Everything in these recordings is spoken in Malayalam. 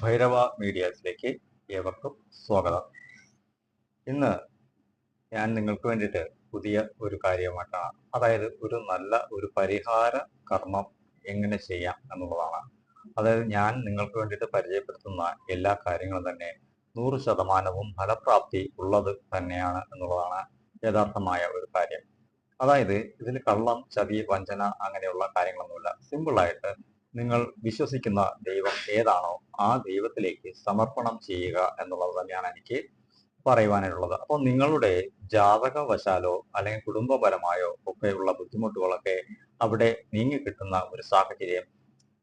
ഭൈരവ മീഡിയാസിലേക്ക് ഏവർക്കും സ്വാഗതം. ഇന്ന് ഞാൻ നിങ്ങൾക്ക് വേണ്ടിയിട്ട് പുതിയ ഒരു കാര്യമായിട്ടാണ് അതായത് ഒരു നല്ല ഒരു പരിഹാര കർമ്മം എങ്ങനെ ചെയ്യാം എന്നുള്ളതാണ്. അതായത് ഞാൻ നിങ്ങൾക്ക് വേണ്ടിയിട്ട് പരിചയപ്പെടുത്തുന്ന എല്ലാ കാര്യങ്ങളും തന്നെ നൂറ് ശതമാനവും ഫലപ്രാപ്തി ഉള്ളത് തന്നെയാണ് എന്നുള്ളതാണ് യഥാർത്ഥമായ ഒരു കാര്യം. അതായത് ഇതിൽ കള്ളം ചതി വഞ്ചന അങ്ങനെയുള്ള കാര്യങ്ങളൊന്നുമില്ല. സിമ്പിളായിട്ട് നിങ്ങൾ വിശ്വസിക്കുന്ന ദൈവം ഏതാണോ ആ ദൈവത്തിലേക്ക് സമർപ്പണം ചെയ്യുക എന്നുള്ളത് തന്നെയാണ് എനിക്ക് പറയുവാനായിട്ടുള്ളത് അപ്പോൾ നിങ്ങളുടെ ജാതകവശാലോ അല്ലെങ്കിൽ കുടുംബപരമായോ ഒക്കെയുള്ള ബുദ്ധിമുട്ടുകളൊക്കെ അവിടെ നീങ്ങി കിട്ടുന്ന ഒരു സാഹചര്യം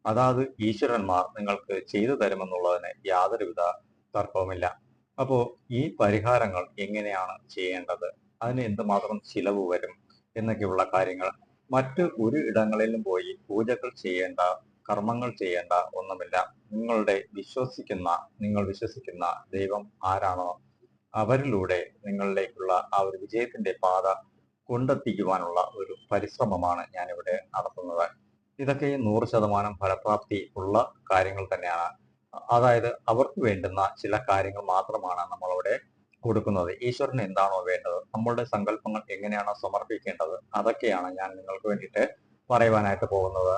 അതാത് ഈശ്വരന്മാർ നിങ്ങൾക്ക് ചെയ്തു തരുമെന്നുള്ളതിന് യാതൊരുവിധ തർക്കവുമില്ല. അപ്പോൾ ഈ പരിഹാരങ്ങൾ എങ്ങനെയാണ് ചെയ്യേണ്ടത്? അതിന് എന്തുമാത്രം ചിലവ് വരും? എന്നൊക്കെയുള്ള കാര്യങ്ങൾ. മറ്റ് ഒരു ഇടങ്ങളിലും പോയി പൂജകൾ ചെയ്യേണ്ട കർമ്മങ്ങൾ ചെയ്യേണ്ട ഒന്നുമില്ല. നിങ്ങളുടെ വിശ്വസിക്കുന്ന നിങ്ങൾ വിശ്വസിക്കുന്ന ദൈവം ആരാണോ അവരിലൂടെ നിങ്ങളിലേക്കുള്ള ആ ഒരു വിജയത്തിന്റെ പാത കൊണ്ടെത്തിക്കുവാനുള്ള ഒരു പരിശ്രമമാണ് ഞാനിവിടെ നടത്തുന്നത്. ഇതൊക്കെ നൂറ് ശതമാനം ഫലപ്രാപ്തി ഉള്ള കാര്യങ്ങൾ തന്നെയാണ്. അതായത് അവർക്ക് വേണ്ടുന്ന ചില കാര്യങ്ങൾ മാത്രമാണ് നമ്മളവിടെ കൊടുക്കുന്നത്. ഈശ്വരന് എന്താണോ വേണ്ടത് നമ്മളുടെ സങ്കല്പങ്ങൾ എങ്ങനെയാണോ സമർപ്പിക്കേണ്ടത് അതൊക്കെയാണ് ഞാൻ നിങ്ങൾക്ക് വേണ്ടിയിട്ട് പറയുവാനായിട്ട് പോകുന്നത്.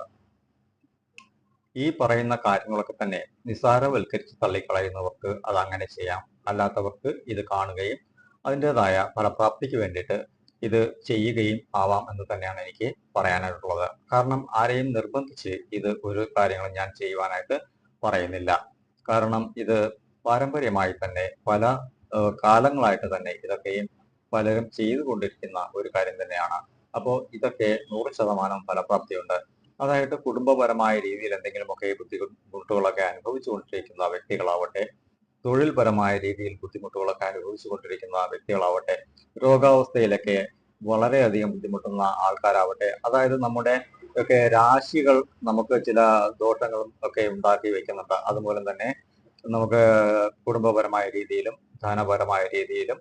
ഈ പറയുന്ന കാര്യങ്ങളൊക്കെ തന്നെ നിസ്സാരവൽക്കരിച്ച് തള്ളിക്കളയുന്നവർക്ക് അത് അങ്ങനെ ചെയ്യാം. അല്ലാത്തവർക്ക് ഇത് കാണുകയും അതിന്റെതായ ഫലപ്രാപ്തിക്ക് വേണ്ടിയിട്ട് ഇത് ചെയ്യുകയും ആവാം എന്ന് തന്നെയാണ് എനിക്ക് പറയാനായിട്ടുള്ളത്. കാരണം ആരെയും നിർബന്ധിച്ച് ഇത് ഒരു കാര്യങ്ങളും ഞാൻ ചെയ്യുവാനായിട്ട് പറയുന്നില്ല. കാരണം ഇത് പാരമ്പര്യമായി തന്നെ പല കാലങ്ങളായിട്ട് തന്നെ ഇതൊക്കെയും പലരും ചെയ്തുകൊണ്ടിരിക്കുന്ന ഒരു കാര്യം തന്നെയാണ്. അപ്പോൾ ഇതൊക്കെ നൂറ് ശതമാനം ഫലപ്രാപ്തിയുണ്ട്. അതായത് കുടുംബപരമായ രീതിയിൽ എന്തെങ്കിലുമൊക്കെ ബുദ്ധിമുട്ടുകളൊക്കെ അനുഭവിച്ചുകൊണ്ടിരിക്കുന്ന വ്യക്തികളാവട്ടെ തൊഴിൽപരമായ രീതിയിൽ ബുദ്ധിമുട്ടുകളൊക്കെ അനുഭവിച്ചുകൊണ്ടിരിക്കുന്ന വ്യക്തികളാവട്ടെ രോഗാവസ്ഥയിലൊക്കെ വളരെയധികം ബുദ്ധിമുട്ടുന്ന ആൾക്കാരാവട്ടെ അതായത് നമ്മുടെ ഒക്കെ രാശികൾ നമുക്ക് ചില ദോഷങ്ങളും ഒക്കെ ഉണ്ടാക്കി വെക്കുന്നുണ്ട്. അതുപോലെ തന്നെ നമുക്ക് കുടുംബപരമായ രീതിയിലും ധനപരമായ രീതിയിലും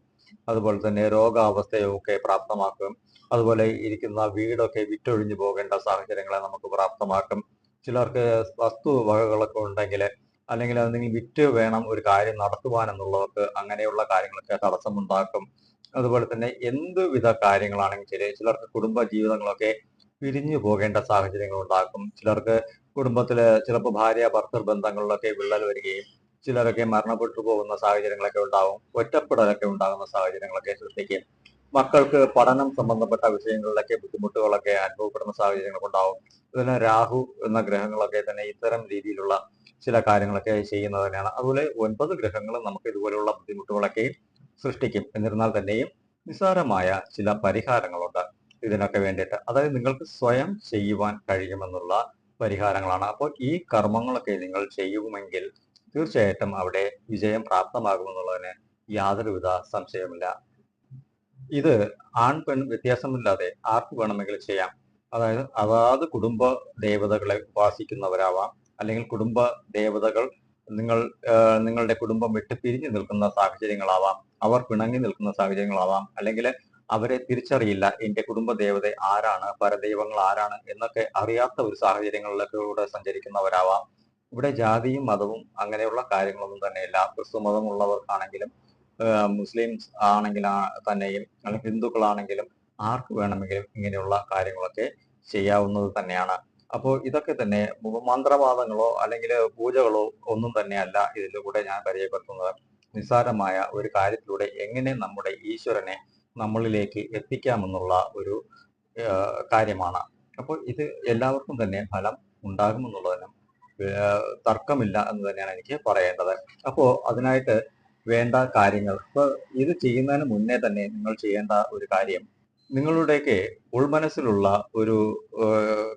അതുപോലെ തന്നെ രോഗാവസ്ഥയൊക്കെ പ്രാപ്തമാക്കും. അതുപോലെ ഇരിക്കുന്ന വീടൊക്കെ വിറ്റൊഴിഞ്ഞു പോകേണ്ട സാഹചര്യങ്ങളെ നമുക്ക് പ്രാപ്തമാക്കും. ചിലർക്ക് വസ്തു വകകളൊക്കെ ഉണ്ടെങ്കിൽ അല്ലെങ്കിൽ എന്തെങ്കിലും വിറ്റ് വേണം ഒരു കാര്യം നടത്തുവാൻ എന്നുള്ളവർക്ക് അങ്ങനെയുള്ള കാര്യങ്ങളൊക്കെ തടസ്സമുണ്ടാക്കും. അതുപോലെ തന്നെ എന്തുവിധ കാര്യങ്ങളാണെങ്കിൽ ശരി ചിലർക്ക് കുടുംബ ജീവിതങ്ങളൊക്കെ പിരിഞ്ഞു പോകേണ്ട സാഹചര്യങ്ങൾ ഉണ്ടാക്കും ചിലർക്ക് കുടുംബത്തിലെ ചിലപ്പോൾ ഭാര്യ ഭർത്തൃ ബന്ധങ്ങളിലൊക്കെ വിള്ളൽ വരികയും ചിലരൊക്കെ മരണപ്പെട്ടു പോകുന്ന സാഹചര്യങ്ങളൊക്കെ ഉണ്ടാവും ഒറ്റപ്പെടലൊക്കെ ഉണ്ടാകുന്ന സാഹചര്യങ്ങളൊക്കെ സൃഷ്ടിക്കും മക്കൾക്ക് പഠനം സംബന്ധപ്പെട്ട വിഷയങ്ങളിലൊക്കെ ബുദ്ധിമുട്ടുകളൊക്കെ അനുഭവപ്പെടുന്ന സാഹചര്യങ്ങളൊക്കെ ഉണ്ടാവും. അതുപോലെ രാഹു എന്ന ഗ്രഹങ്ങളൊക്കെ തന്നെ ഇത്തരം രീതിയിലുള്ള ചില കാര്യങ്ങളൊക്കെ ചെയ്യുന്നത് തന്നെയാണ്. അതുപോലെ ഒൻപത് ഗ്രഹങ്ങളും നമുക്ക് ഇതുപോലെയുള്ള ബുദ്ധിമുട്ടുകളൊക്കെ സൃഷ്ടിക്കും. എന്നിരുന്നാൽ തന്നെയും നിസ്സാരമായ ചില പരിഹാരങ്ങളുണ്ട് ഇതിനൊക്കെ വേണ്ടിയിട്ട്. അതായത് നിങ്ങൾക്ക് സ്വയം ചെയ്യുവാൻ കഴിയുമെന്നുള്ള പരിഹാരങ്ങളാണ്. അപ്പോൾ ഈ കർമ്മങ്ങളൊക്കെ നിങ്ങൾ ചെയ്യുമെങ്കിൽ തീർച്ചയായിട്ടും അവിടെ വിജയം പ്രാപ്തമാകുമെന്നുള്ളതിന് യാതൊരുവിധ സംശയമില്ല ഇത് ആൺ പെൺ വ്യത്യാസമില്ലാതെ ആർക്ക് വേണമെങ്കിലും ചെയ്യാം. അതായത് അതാത് കുടുംബ ദേവതകളെ ഉപാസിക്കുന്നവരാവാം. അല്ലെങ്കിൽ കുടുംബ ദേവതകൾ നിങ്ങൾ നിങ്ങളുടെ കുടുംബം വിട്ട് പിരിഞ്ഞു നിൽക്കുന്ന സാഹചര്യങ്ങളാവാം. അവർ പിണങ്ങി നിൽക്കുന്ന സാഹചര്യങ്ങളാവാം. അല്ലെങ്കിൽ അവരെ തിരിച്ചറിയില്ല എന്റെ കുടുംബ ദേവത ആരാണ്? പരദൈവങ്ങൾ ആരാണ്? എന്നൊക്കെ അറിയാത്ത ഒരു സാഹചര്യങ്ങളിലൂടെ സഞ്ചരിക്കുന്നവരാവാം. ഇവിടെ ജാതിയും മതവും അങ്ങനെയുള്ള കാര്യങ്ങളൊന്നും തന്നെയില്ല ക്രിസ്തു മതമുള്ളവർക്കാണെങ്കിലും മുസ്ലിം മുസ്ലിംസ് ആണെങ്കിൽ തന്നെയും അല്ലെങ്കിൽ ഹിന്ദുക്കളാണെങ്കിലും ആർക്ക് വേണമെങ്കിലും ഇങ്ങനെയുള്ള കാര്യങ്ങളൊക്കെ ചെയ്യാവുന്നത് തന്നെയാണ്. അപ്പോൾ ഇതൊക്കെ തന്നെ മന്ത്രവാദങ്ങളോ അല്ലെങ്കിൽ പൂജകളോ ഒന്നും തന്നെയല്ല ഇതിലൂടെ ഞാൻ പരിചയപ്പെടുത്തുന്നത്. നിസ്സാരമായ ഒരു കാര്യത്തിലൂടെ എങ്ങനെ നമ്മുടെ ഈശ്വരനെ നമ്മളിലേക്ക് എത്തിക്കാമെന്നുള്ള ഒരു കാര്യമാണ്. അപ്പോൾ ഇത് എല്ലാവർക്കും തന്നെ ഫലം ഉണ്ടാകുമെന്നുള്ളതിനും തർക്കമില്ല എന്ന് തന്നെയാണ് എനിക്ക് പറയേണ്ടത്. അപ്പോൾ അതിനായിട്ട് വേണ്ട കാര്യങ്ങൾ. ഇപ്പൊ ഇത് ചെയ്യുന്നതിന് മുന്നേ തന്നെ നിങ്ങൾ ചെയ്യേണ്ട ഒരു കാര്യം നിങ്ങളുടെയൊക്കെ ഉൾമനസ്സിലുള്ള ഒരു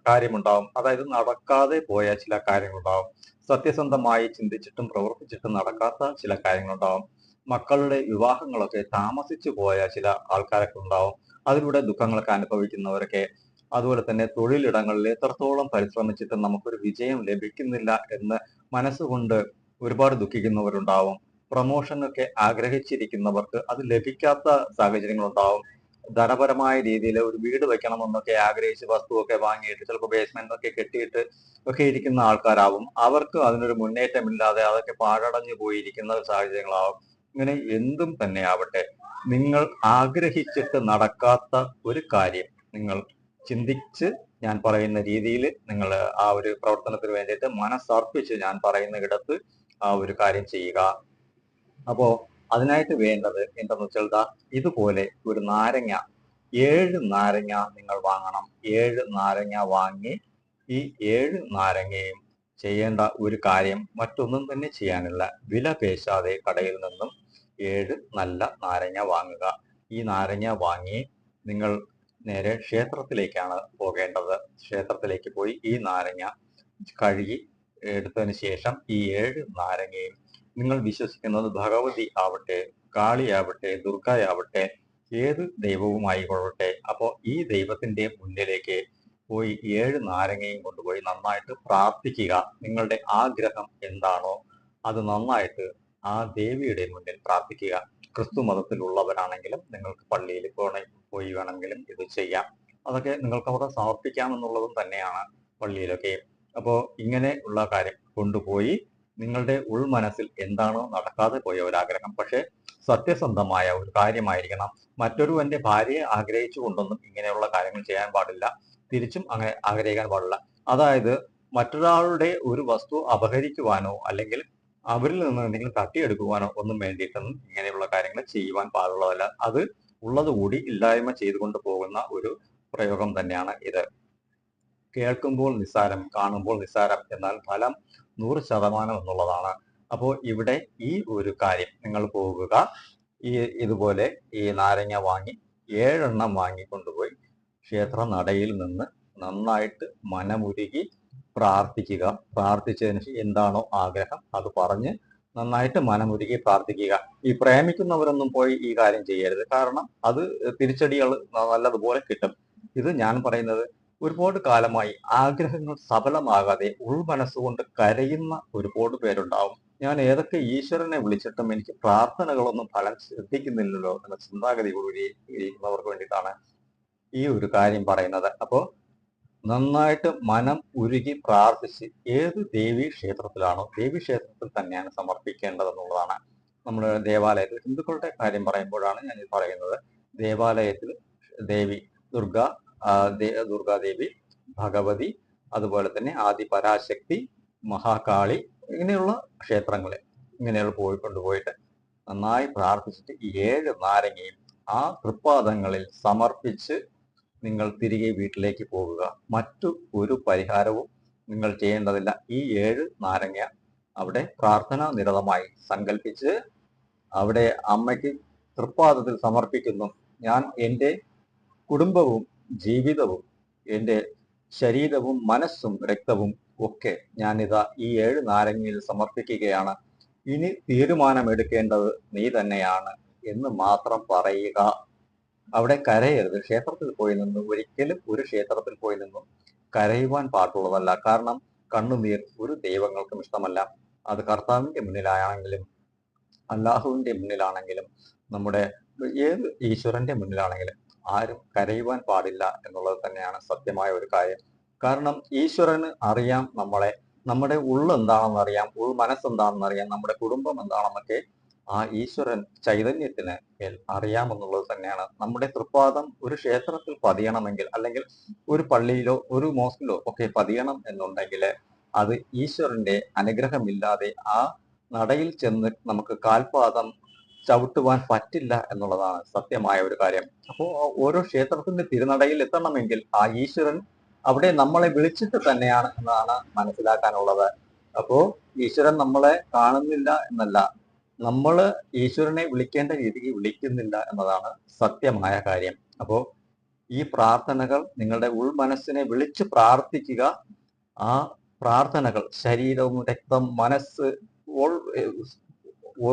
കാര്യമുണ്ടാവും. അതായത് നടക്കാതെ പോയ ചില കാര്യങ്ങളുണ്ടാവും. സത്യസന്ധമായി ചിന്തിച്ചിട്ടും പ്രവർത്തിച്ചിട്ടും നടക്കാത്ത ചില കാര്യങ്ങളുണ്ടാവും. മക്കളുടെ വിവാഹങ്ങളൊക്കെ താമസിച്ചു പോയ ചില ആൾക്കാരൊക്കെ ഉണ്ടാവും. അതിലൂടെ ദുഃഖങ്ങളൊക്കെ അനുഭവിക്കുന്നവരൊക്കെ അതുപോലെ തന്നെ തൊഴിലിടങ്ങളിൽ എത്രത്തോളം പരിശ്രമിച്ചിട്ട് നമുക്കൊരു വിജയം ലഭിക്കുന്നില്ല എന്ന് മനസ്സുകൊണ്ട് ഒരുപാട് ദുഃഖിക്കുന്നവരുണ്ടാവും. പ്രൊമോഷൻ ഒക്കെ ആഗ്രഹിച്ചിരിക്കുന്നവർക്ക് അത് ലഭിക്കാത്ത സാഹചര്യങ്ങളുണ്ടാവും. ധനപരമായ രീതിയിൽ ഒരു വീട് വെക്കണമെന്നൊക്കെ ആഗ്രഹിച്ച് വസ്തുവൊക്കെ വാങ്ങിയിട്ട് ചിലപ്പോൾ ബേസ്മെന്റ് ഒക്കെ കെട്ടിയിട്ട് ഒക്കെ ഇരിക്കുന്ന ആൾക്കാരാവും. അവർക്ക് അതിനൊരു മുന്നേറ്റമില്ലാതെ അതൊക്കെ പാഴടഞ്ഞു പോയിരിക്കുന്ന സാഹചര്യങ്ങളാവും. ഇങ്ങനെ എന്തും തന്നെ ആവട്ടെ നിങ്ങൾ ആഗ്രഹിച്ചിട്ട് നടക്കാത്ത ഒരു കാര്യം നിങ്ങൾ ചിന്തിച്ച് ഞാൻ പറയുന്ന രീതിയിൽ നിങ്ങൾ ആ ഒരു പ്രവർത്തനത്തിന് വേണ്ടിയിട്ട് മനസ്സർപ്പിച്ച് ഞാൻ പറയുന്ന ഇടത്ത് ആ ഒരു കാര്യം ചെയ്യുക. അപ്പോ അതിനായിട്ട് വേണ്ടത് എന്തെന്ന് വെച്ചാൽ ഇതുപോലെ ഒരു നാരങ്ങ ഏഴ് നാരങ്ങ നിങ്ങൾ വാങ്ങണം. ഏഴ് നാരങ്ങ വാങ്ങി ഈ ഏഴ് നാരങ്ങയും ചെയ്യേണ്ട ഒരു കാര്യം മറ്റൊന്നും തന്നെ ചെയ്യാനില്ല. വില പേശാതെ കടയിൽ നിന്നും ഏഴ് നല്ല നാരങ്ങ വാങ്ങുക. ഈ നാരങ്ങ വാങ്ങി നിങ്ങൾ നേരെ ക്ഷേത്രത്തിലേക്കാണ് പോകേണ്ടത്. ക്ഷേത്രത്തിലേക്ക് പോയി ഈ നാരങ്ങ കഴുകി എടുത്തതിന് ശേഷം ഈ ഏഴ് നാരങ്ങയും നിങ്ങൾ വിശ്വസിക്കുന്നത് ഭഗവതി ആവട്ടെ കാളിയാവട്ടെ ദുർഗയാവട്ടെ ഏത് ദൈവവുമായി ദൈവവുമായിക്കൊള്ളട്ടെ അപ്പോൾ ഈ ദൈവത്തിന്റെ മുന്നിലേക്ക് പോയി ഏഴ് നാരങ്ങയും കൊണ്ടുപോയി നന്നായിട്ട് പ്രാർത്ഥിക്കുക. നിങ്ങളുടെ ആഗ്രഹം എന്താണോ അത് നന്നായിട്ട് ആ ദേവിയുടെ മുന്നിൽ പ്രാർത്ഥിക്കുക. ക്രിസ്തു മതത്തിലുള്ളവരാണെങ്കിലും നിങ്ങൾക്ക് പള്ളിയിൽ പോണ പോയി വേണമെങ്കിലും ഇത് ചെയ്യാം. അതൊക്കെ നിങ്ങൾക്ക് അവിടെ സമർപ്പിക്കാം എന്നുള്ളതും തന്നെയാണ് പള്ളിയിലൊക്കെ. അപ്പോൾ ഇങ്ങനെ ഉള്ള കാര്യം കൊണ്ടുപോയി നിങ്ങളുടെ ഉൾമനസ്സിൽ എന്താണോ നടക്കാതെ പോയ ഒരു ആഗ്രഹം. പക്ഷെ സത്യസന്ധമായ ഒരു കാര്യമായിരിക്കണം. മറ്റൊരുവന്റെ ഭാര്യയെ ആഗ്രഹിച്ചു കൊണ്ടൊന്നും ഇങ്ങനെയുള്ള കാര്യങ്ങൾ ചെയ്യാൻ പാടില്ല. തിരിച്ചും അങ്ങനെ ആഗ്രഹിക്കാൻ പാടില്ല. അതായത് മറ്റൊരാളുടെ ഒരു വസ്തു അപഹരിക്കുവാനോ അല്ലെങ്കിൽ അവരിൽ നിന്ന് എന്തെങ്കിലും തട്ടിയെടുക്കുവാനോ ഒന്നും വേണ്ടിയിട്ടൊന്നും ഇങ്ങനെയുള്ള കാര്യങ്ങൾ ചെയ്യുവാൻ പാടുള്ളതല്ല. അത് ഉള്ളതുകൂടി ഇല്ലായ്മ ചെയ്തുകൊണ്ട് പോകുന്ന ഒരു പ്രയോഗം തന്നെയാണ് ഇത്. കേൾക്കുമ്പോൾ നിസ്സാരം കാണുമ്പോൾ നിസ്സാരം എന്നാൽ ഫലം നൂറ് ശതമാനം എന്നുള്ളതാണ്. അപ്പോൾ ഇവിടെ ഈ ഒരു കാര്യം നിങ്ങൾ പോകുക. ഈ ഇതുപോലെ ഈ നാരങ്ങ വാങ്ങി ഏഴെണ്ണം വാങ്ങിക്കൊണ്ടുപോയി ക്ഷേത്ര നടയിൽ നിന്ന് നന്നായിട്ട് മനമുരുകി പ്രാർത്ഥിക്കുക. പ്രാർത്ഥിച്ചതിന് എന്താണോ ആഗ്രഹം അത് പറഞ്ഞ് നന്നായിട്ട് മനമൊരുക്കി പ്രാർത്ഥിക്കുക. ഈ പ്രേമിക്കുന്നവരൊന്നും പോയി ഈ കാര്യം ചെയ്യരുത്. കാരണം അത് തിരിച്ചടികൾ നല്ലതുപോലെ കിട്ടും. ഇത് ഞാൻ പറയുന്നത് ഒരുപാട് കാലമായി ആഗ്രഹങ്ങൾ സഫലമാകാതെ ഉൾമനസ്സുകൊണ്ട് കരയുന്ന ഒരുപാട് പേരുണ്ടാവും. ഞാൻ ഏതൊക്കെ ഈശ്വരനെ വിളിച്ചിട്ടും എനിക്ക് പ്രാർത്ഥനകളൊന്നും ഫലം ശ്രദ്ധിക്കുന്നില്ലല്ലോ എന്ന ചിന്താഗതി ഇരിക്കുന്നവർക്ക് വേണ്ടിയിട്ടാണ് ഈ ഒരു കാര്യം പറയുന്നത്. അപ്പോൾ നന്നായിട്ട് മനം ഉരുകി പ്രാർത്ഥിച്ച് ഏത് ദേവീ ക്ഷേത്രത്തിലാണോ ദേവീ ക്ഷേത്രത്തിൽ തന്നെയാണ് സമർപ്പിക്കേണ്ടതെന്നുള്ളതാണ് നമ്മുടെ ദേവാലയത്തിൽ. ഹിന്ദുക്കളുടെ കാര്യം പറയുമ്പോഴാണ് ഞാൻ ഇത് പറയുന്നത്. ദേവാലയത്തിൽ ദേവി ദുർഗ ദുർഗാദേവി ഭഗവതി അതുപോലെ തന്നെ ആദി പരാശക്തി മഹാകാളി ഇങ്ങനെയുള്ള ക്ഷേത്രങ്ങളിൽ ഇങ്ങനെയുള്ള പോയി കൊണ്ടുപോയിട്ട് നന്നായി പ്രാർത്ഥിച്ചിട്ട് ഏഴ് നാരങ്ങയും ആ തൃപ്പാദങ്ങളിൽ സമർപ്പിച്ച് നിങ്ങൾ തിരികെ വീട്ടിലേക്ക് പോകുക. മറ്റു ഒരു പരിഹാരവും നിങ്ങൾ ചെയ്യേണ്ടതില്ല. ഈ ഏഴ് നാരങ്ങ അവിടെ പ്രാർത്ഥന നിരതമായി സങ്കല്പിച്ച് അവിടെ അമ്മയ്ക്ക് തൃപ്പാദത്തിൽ സമർപ്പിക്കുന്നു. ഞാൻ എന്റെ കുടുംബവും ജീവിതവും എന്റെ ശരീരവും മനസ്സും രക്തവും ഒക്കെ ഞാനിതാ ഈ ഏഴ് നാരങ്ങയിൽ സമർപ്പിക്കുകയാണ്. ഇനി തീരുമാനമെടുക്കേണ്ടത് നീ തന്നെയാണ് എന്ന് മാത്രം പറയുക. അവിടെ കരയരുത്. ക്ഷേത്രത്തിൽ പോയി നിന്ന്. ഒരിക്കലും ഒരു ക്ഷേത്രത്തിൽ പോയി നിന്നും കരയുവാൻ പാടുള്ളതല്ല. കാരണം കണ്ണുനീർ ഒരു ദൈവങ്ങൾക്കും ഇഷ്ടമല്ല. അത് കർത്താവിന്റെ മുന്നിലാണെങ്കിലും അല്ലാഹുവിന്റെ മുന്നിലാണെങ്കിലും നമ്മുടെ ഏത് ഈശ്വരന്റെ മുന്നിലാണെങ്കിലും ആരും കരയുവാൻ പാടില്ല എന്നുള്ളത് തന്നെയാണ് സത്യമായ ഒരു കാര്യം. കാരണം ഈശ്വരന് അറിയാം നമ്മളെ. നമ്മുടെ ഉള്ളെന്താണെന്ന് അറിയാം ഉൾ മനസ്സെന്താണെന്ന് അറിയാം നമ്മുടെ കുടുംബം എന്താണെന്നൊക്കെ ആ ഈശ്വരൻ ചൈതന്യത്തിന് മേൽ അറിയാമെന്നുള്ളത് തന്നെയാണ്. നമ്മുടെ തൃപ്പാദം ഒരു ക്ഷേത്രത്തിൽ പതിയണമെങ്കിൽ അല്ലെങ്കിൽ ഒരു പള്ളിയിലോ ഒരു മോസ്കിലോ ഒക്കെ പതിയണം എന്നുണ്ടെങ്കിൽ അത് ഈശ്വരന്റെ അനുഗ്രഹമില്ലാതെ ആ നടയിൽ ചെന്ന് നമുക്ക് കാൽപാദം ചവിട്ടുവാൻ പറ്റില്ല എന്നുള്ളതാണ് സത്യമായ ഒരു കാര്യം. അപ്പോൾ ഓരോ ക്ഷേത്രത്തിന്റെ തിരുനടയിൽ എത്തണമെങ്കിൽ ആ ഈശ്വരൻ അവിടെ നമ്മളെ വിളിച്ചിട്ട് തന്നെയാണ് എന്നാണ് മനസ്സിലാക്കാനുള്ളത്. അപ്പോ ഈശ്വരൻ നമ്മളെ കാണുന്നില്ല എന്നല്ല നമ്മൾ ഈശ്വരനെ വിളിക്കേണ്ട രീതിക്ക് വിളിക്കുന്നില്ല എന്നതാണ് സത്യമായ കാര്യം. അപ്പോ ഈ പ്രാർത്ഥനകൾ നിങ്ങളുടെ ഉൾമനസ്സിനെ വിളിച്ച് പ്രാർത്ഥിക്കുക. ആ പ്രാർത്ഥനകൾ ശരീരവും രക്തം മനസ്സ്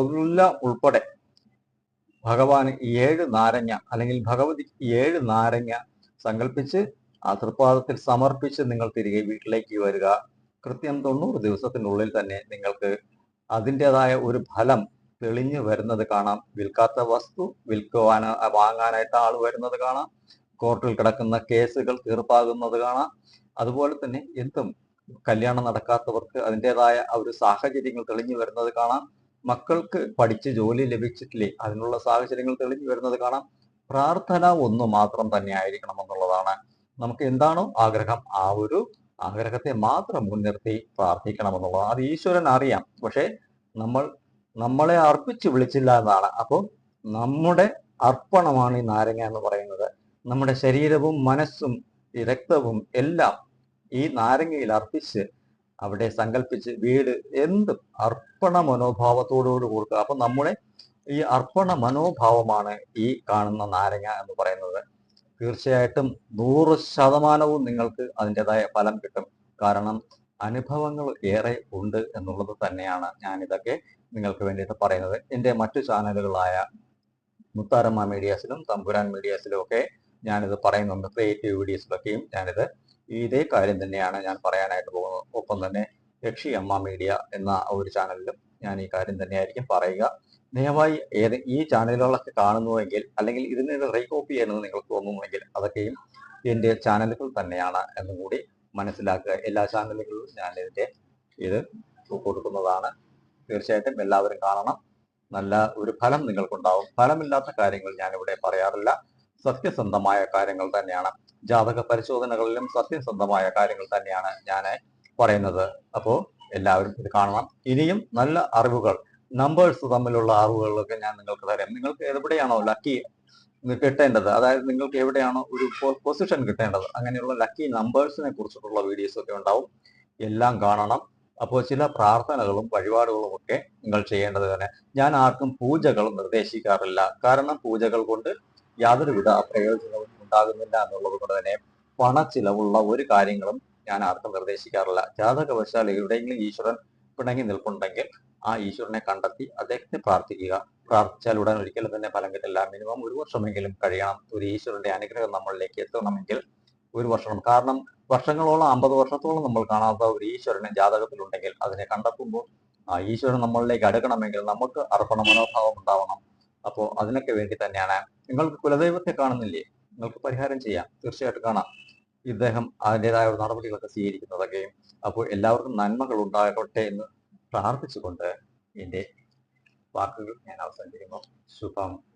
എല്ലാം ഉൾപ്പെടെ ഭഗവാന് ഏഴ് നാരങ്ങ അല്ലെങ്കിൽ ഭഗവതി ഏഴ് നാരങ്ങ സങ്കല്പിച്ച് ആ തൃപ്പാദത്തിൽ സമർപ്പിച്ച് നിങ്ങൾ തിരികെ വീട്ടിലേക്ക് വരിക. കൃത്യം തൊണ്ണൂറ് ദിവസത്തിനുള്ളിൽ തന്നെ നിങ്ങൾക്ക് അതിന്റെതായ ഒരു ഫലം തെളിഞ്ഞു വരുന്നത് കാണാം. വിൽക്കാത്ത വസ്തു വിൽക്കുവാൻ വാങ്ങാനായിട്ട് ആൾ വരുന്നത് കാണാം. കോർട്ടിൽ കിടക്കുന്ന കേസുകൾ തീർപ്പാകുന്നത് കാണാം. അതുപോലെ തന്നെ എന്തും കല്യാണം നടക്കാത്തവർക്ക് അതിന്റെതായ ഒരു സാഹചര്യങ്ങൾ തെളിഞ്ഞു വരുന്നത് കാണാം. മക്കൾക്ക് പഠിച്ച് ജോലി ലഭിച്ചിട്ടില്ലേ അതിനുള്ള സാഹചര്യങ്ങൾ തെളിഞ്ഞു വരുന്നത് കാണാം. പ്രാർത്ഥന ഒന്ന് മാത്രം തന്നെ ആയിരിക്കണം എന്നുള്ളതാണ്. നമുക്ക് എന്താണോ ആഗ്രഹം ആ ഒരു ആഗ്രഹത്തെ മാത്രം മുൻനിർത്തി പ്രാർത്ഥിക്കണമെന്നുള്ളത് അത് ഈശ്വരൻ അറിയാം. പക്ഷേ നമ്മൾ നമ്മളെ അർപ്പിച്ച് വിളിച്ചില്ല എന്നാണ്. അപ്പോൾ നമ്മുടെ അർപ്പണമാണ് ഈ നാരങ്ങ എന്ന് പറയുന്നത്. നമ്മുടെ ശരീരവും മനസ്സും ഈ രക്തവും എല്ലാം ഈ നാരങ്ങയിൽ അർപ്പിച്ച് അവിടെ സങ്കല്പിച്ച് വീട് എന്തും അർപ്പണ മനോഭാവത്തോടുകൂടി കൊടുക്കുക. അപ്പൊ നമ്മുടെ ഈ അർപ്പണ മനോഭാവമാണ് ഈ കാണുന്ന നാരങ്ങ എന്ന് പറയുന്നത്. തീർച്ചയായിട്ടും നൂറ് ശതമാനവും നിങ്ങൾക്ക് അതിന്റെതായ ഫലം കിട്ടും. കാരണം അനുഭവങ്ങൾ ഏറെ ഉണ്ട് എന്നുള്ളത് തന്നെയാണ് ഞാനിതൊക്കെ നിങ്ങൾക്ക് വേണ്ടിയിട്ട് പറയുന്നത്. എന്റെ മറ്റു ചാനലുകളായ മുത്താരമ്മ മീഡിയാസിലും തമ്പുരാൻ മീഡിയാസിലും ഒക്കെ ഞാനിത് പറയുന്നുണ്ട്. ക്രിയേറ്റീവ് വീഡിയോസിലൊക്കെയും ഞാനിത് ഇതേ കാര്യം തന്നെയാണ് ഞാൻ പറയാനായിട്ട് പോകുന്നത്. ഒപ്പം തന്നെ യക്ഷി അമ്മ മീഡിയ എന്ന ഒരു ചാനലിലും ഞാൻ ഈ കാര്യം തന്നെയായിരിക്കും പറയുക. ദയവായി ഏത് ഈ ചാനലുകളൊക്കെ കാണുന്നുവെങ്കിൽ അല്ലെങ്കിൽ ഇതിനെ റീകോപ്പി ചെയ്യണമെന്ന് നിങ്ങൾക്ക് തോന്നുന്നുവെങ്കിൽ അതൊക്കെയും എന്റെ ചാനലുകൾ തന്നെയാണ് എന്നും കൂടി മനസ്സിലാക്കുക. എല്ലാ ചാനലുകളിലും ഞാൻ ഇതിന്റെ ഇത് കൊടുക്കുന്നതാണ്. തീർച്ചയായിട്ടും എല്ലാവരും കാണണം. നല്ല ഒരു ഫലം നിങ്ങൾക്കുണ്ടാവും. ഫലമില്ലാത്ത കാര്യങ്ങൾ ഞാനിവിടെ പറയാറില്ല. സത്യസന്ധമായ കാര്യങ്ങൾ തന്നെയാണ്. ജാതക പരിശോധനകളിലും സത്യസന്ധമായ കാര്യങ്ങൾ തന്നെയാണ് ഞാൻ പറയുന്നത്. അപ്പോൾ എല്ലാവരും ഇത് കാണണം. ഇനിയും നല്ല അറിവുകൾ നമ്പേഴ്സ് തമ്മിലുള്ള അറിവുകളൊക്കെ ഞാൻ നിങ്ങൾക്ക് തരാം. നിങ്ങൾക്ക് എവിടെയാണോ ലക്കി കിട്ടേണ്ടത് അതായത് നിങ്ങൾക്ക് എവിടെയാണോ ഒരു പൊസിഷൻ കിട്ടേണ്ടത് അങ്ങനെയുള്ള ലക്കി നമ്പേഴ്സിനെ കുറിച്ചിട്ടുള്ള വീഡിയോസ് ഒക്കെ ഉണ്ടാവും. എല്ലാം കാണണം. അപ്പോൾ ചില പ്രാർത്ഥനകളും വഴിപാടുകളും ഒക്കെ നിങ്ങൾ ചെയ്യേണ്ടത് തന്നെ. ഞാൻ ആർക്കും പൂജകൾ നിർദ്ദേശിക്കാറില്ല. കാരണം പൂജകൾ കൊണ്ട് യാതൊരുവിധ പ്രയോജനവും ഉണ്ടാകുന്നില്ല എന്നുള്ളത് കൊണ്ട് തന്നെ പണച്ചിലവുള്ള ഒരു കാര്യങ്ങളും ഞാൻ ആർക്കും നിർദ്ദേശിക്കാറില്ല. ജാതകവശാൽ എവിടെയെങ്കിലും ഈശ്വരൻ പിണങ്ങി നിൽപ്പുണ്ടെങ്കിൽ ആ ഈശ്വരനെ കണ്ടെത്തി അദ്ദേഹത്തെ പ്രാർത്ഥിക്കുക. പ്രാർത്ഥിച്ചാൽ ഉടൻ ഒരിക്കലും തന്നെ ഫലം കിട്ടില്ല. മിനിമം ഒരു വർഷമെങ്കിലും കഴിയണം. ഒരു ഈശ്വരന്റെ അനുഗ്രഹം നമ്മളിലേക്ക് എത്തണമെങ്കിൽ ഒരു വർഷം കാരണം വർഷങ്ങളോളം അമ്പത് വർഷത്തോളം നമ്മൾ കാണാത്ത ഒരു ഈശ്വരനെ ജാതകത്തിലുണ്ടെങ്കിൽ അതിനെ കണ്ടെത്തുമ്പോൾ ആ ഈശ്വരൻ നമ്മളിലേക്ക് അടുക്കണമെങ്കിൽ നമുക്ക് അർപ്പണ മനോഭാവം ഉണ്ടാവണം. അപ്പോൾ അതിനൊക്കെ വേണ്ടി തന്നെയാണ്. നിങ്ങൾക്ക് കുലദൈവത്തെ കാണുന്നില്ലേ? നിങ്ങൾക്ക് പരിഹാരം ചെയ്യാം. തീർച്ചയായിട്ടും കാണാം. ഇദ്ദേഹം അതിന്റെതായ നടപടികളൊക്കെ സ്വീകരിക്കുന്നതൊക്കെയും. അപ്പോൾ എല്ലാവർക്കും നന്മകൾ ഉണ്ടാകട്ടെ എന്ന് പ്രാർത്ഥിച്ചുകൊണ്ട് എന്റെ വാക്കുകൾ ഞാൻ അവസാനിപ്പിക്കുന്നു. ശുഭം.